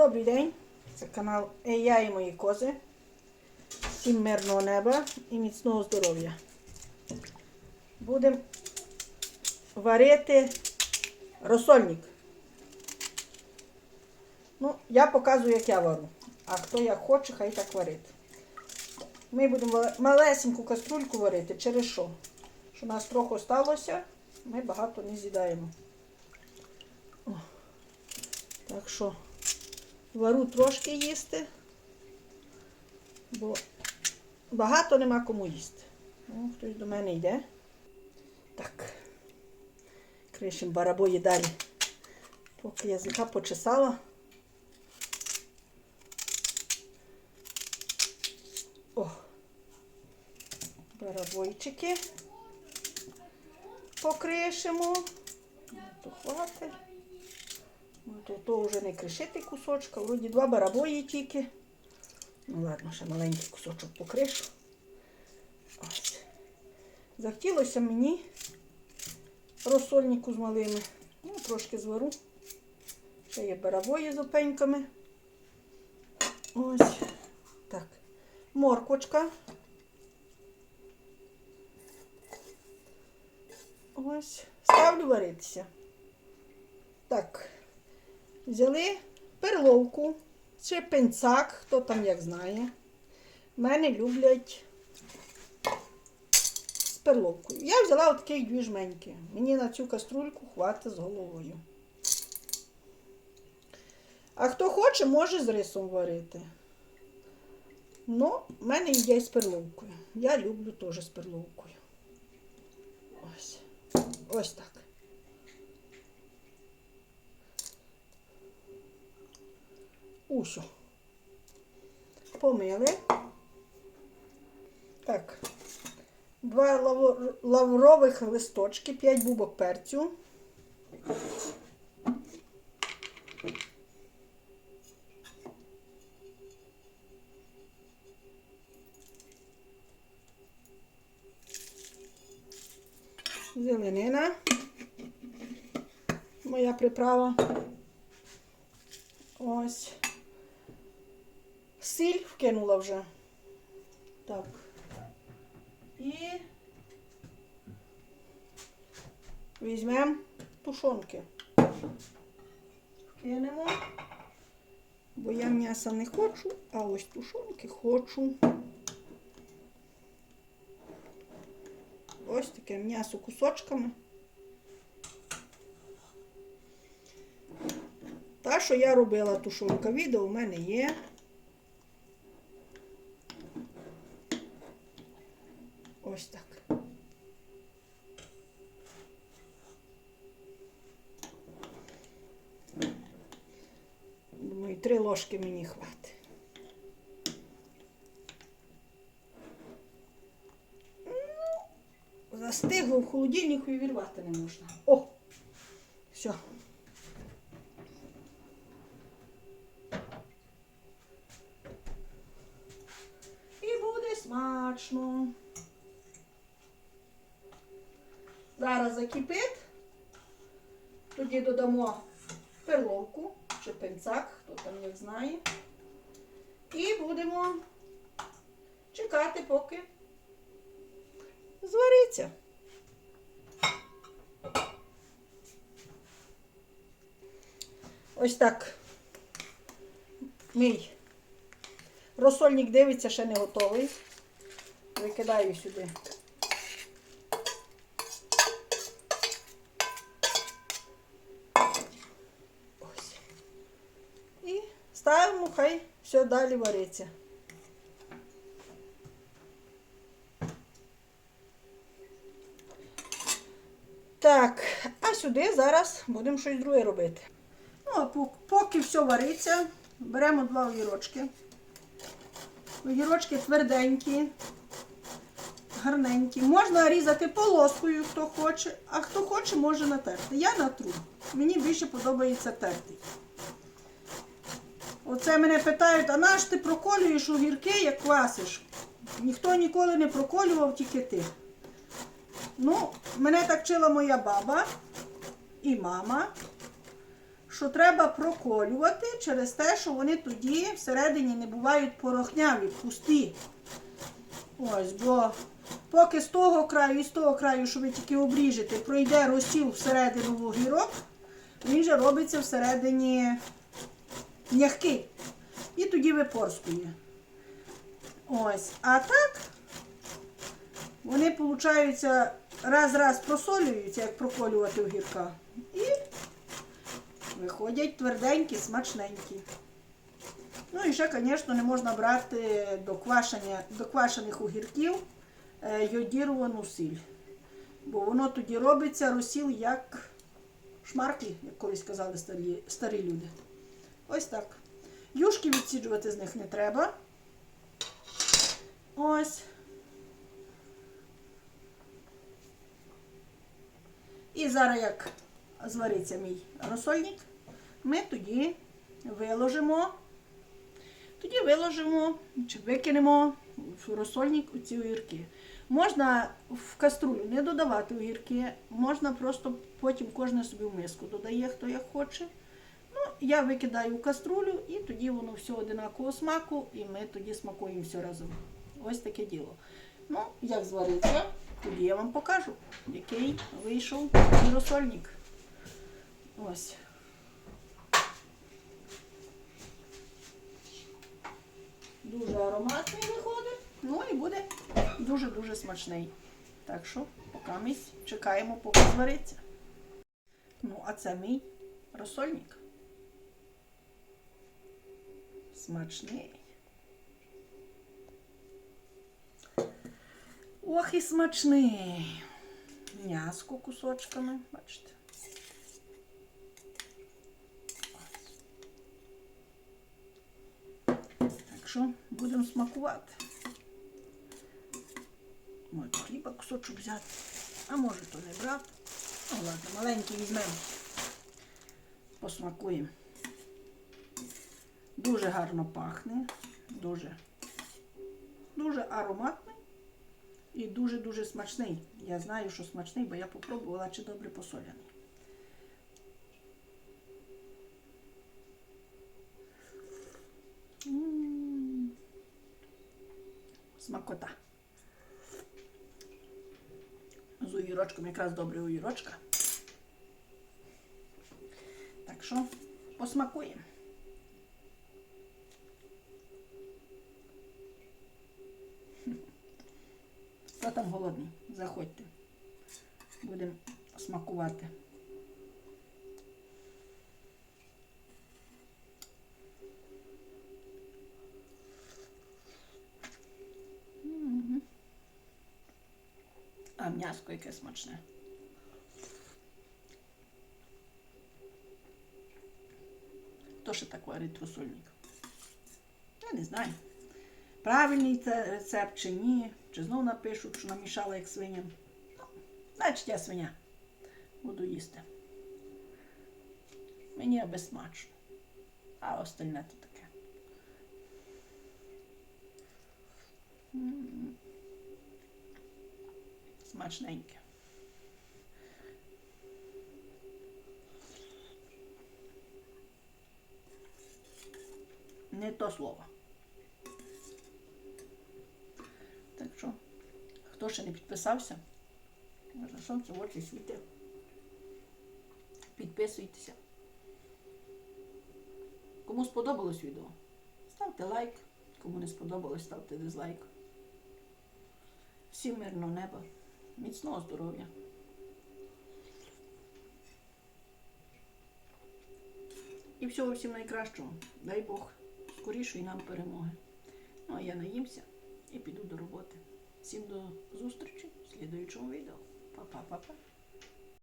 Добрий день! Це канал «Е, Я і мої кози. Всім мирного неба і міцного здоров'я. Будемо варити розсольник. Ну, я показую, як я вару. А хто як хоче, хай так варить. Ми будемо малесеньку каструльку варити. Через що? Що нас трохи сталося, ми багато не з'їдаємо. Так що вару трошки їсти, бо багато нема кому їсти. Ну, хтось до мене йде. Так. Кришимо барабої далі. Поки язика почесала. О, барабойчики покришимо. То Ну, то, вже не кришити кусочка, вроді два барабої тільки. Ну ладно, ще маленький кусочок покришу. Захотілося мені розсольнику з малими. Ну, трошки звару. Ще є барабої з опеньками. Ось. Так. Морквочка. Ось. Ставлю варитися. Так. Взяли перловку, чи пенцак, хто там як знає. Мене люблять з перловкою. Я взяла отаких дві жменьки. Мені на цю каструльку хватить з головою. А хто хоче, може з рисом варити. Ну, в мене їдять з перловкою. Я люблю теж з перловкою. Ось. Ось так. Усю. Помили. Так. Два лаврових листочки, 5 бубок перцю. Зеленина. Моя приправа. Ось. Сіль вкинула вже. Так. І візьмемо тушонки. Вкинемо. Бо я м'яса не хочу, а ось тушонки хочу. Ось таке м'ясо кусочками. Та, що я робила тушонка, відео в мене є. Ось так. Думаю, три ложки мені хватить. Ну, Застигло в холодильнику і вірвати не можна. О! Все. І буде смачно. Зараз закипить. Тоді додамо перловку пенцак, хто там як знає. І будемо чекати, поки звариться. Ось так. Мій розсольник дивиться, ще не готовий. Викидаю сюди. Ось. І ставимо, хай все далі вариться. Так, а сюди зараз будемо щось друге робити. Ну, а поки все вариться, беремо два огірочки. Огірочки тверденькі, гарненькі. Можна різати полоскою, хто хоче, а хто хоче, може натерти. Я натру. Мені більше подобається тертий. Оце мене питають, а наш ти проколюєш огірки, як квасиш? Ніхто ніколи не проколював, тільки ти. Ну, мене так вчила моя баба і мама, що треба проколювати через те, що вони тоді всередині не бувають порохняві, пусті. Ось, бо поки з того краю і з того краю, що ви тільки обріжете, пройде розсіл всередину в огірок, він же робиться всередині м'який. І тоді випорскує. Ось. А так вони, виходить, раз-раз просолюються, як проколювати огірка. І виходять тверденькі, смачненькі. Ну і ще, звісно, не можна брати до, квашення, до квашених огірків е, йодіровану сіль. Бо воно тоді робиться розсіл як шмарклі, як колись казали старі, старі люди. Ось так. Юшки відсіджувати з них не треба. Ось. І зараз, як звариться мій розсольник, ми тоді виложимо, тоді виложимо чи викинемо в розсольник ці огірки. Можна в каструлю не додавати огірки, можна просто потім кожен собі в миску додає, хто як хоче. Я викидаю в каструлю і тоді воно все одинакового смаку, і ми тоді смакуємо все разом. Ось таке діло. Ну, як звариться, тоді я вам покажу, який вийшов мій розсольник. Ось. Дуже ароматний виходить. Ну і буде дуже-дуже смачний. Так що, поки чекаємо, поки звариться. Ну, а це мій розсольник. Смачний. Ох і смачний. М'яско кусочками, бачите. Так що будемо смакувати. Можна хліба кусочок взяти, а може то не брати. Ну ладно, маленький візьмемо. Посмакуємо. Дуже гарно пахне, дуже, дуже ароматний і дуже-дуже смачний. Я знаю, що смачний, бо я попробувала, чи добре посоляний. Смакота. З огірочком якраз добре огірочка. Так що посмакуємо. Хто там голодний? Заходьте. Будемо смакувати. А м'яско яке смачне. Хто ще так варить русольник? Я не знаю. Правильний це рецепт чи ні, чи знов напишуть, що намішала як свиням. Ну, значить, я свиня. Буду їсти. Мені аби смачно. А остальне то таке. Смачненьке. Не то слово. Так що, хто ще не підписався, сонце в очі світи. Підписуйтеся. Кому сподобалось відео, ставте лайк. Кому не сподобалось, ставте дизлайк. Всім мирного неба, міцного здоров'я. І всього всім найкращого. Дай Бог скорішої нам перемоги. Ну а я наїмся і піду до роботи. Всім до зустрічі в слідуючому відео. Па-па-па-па.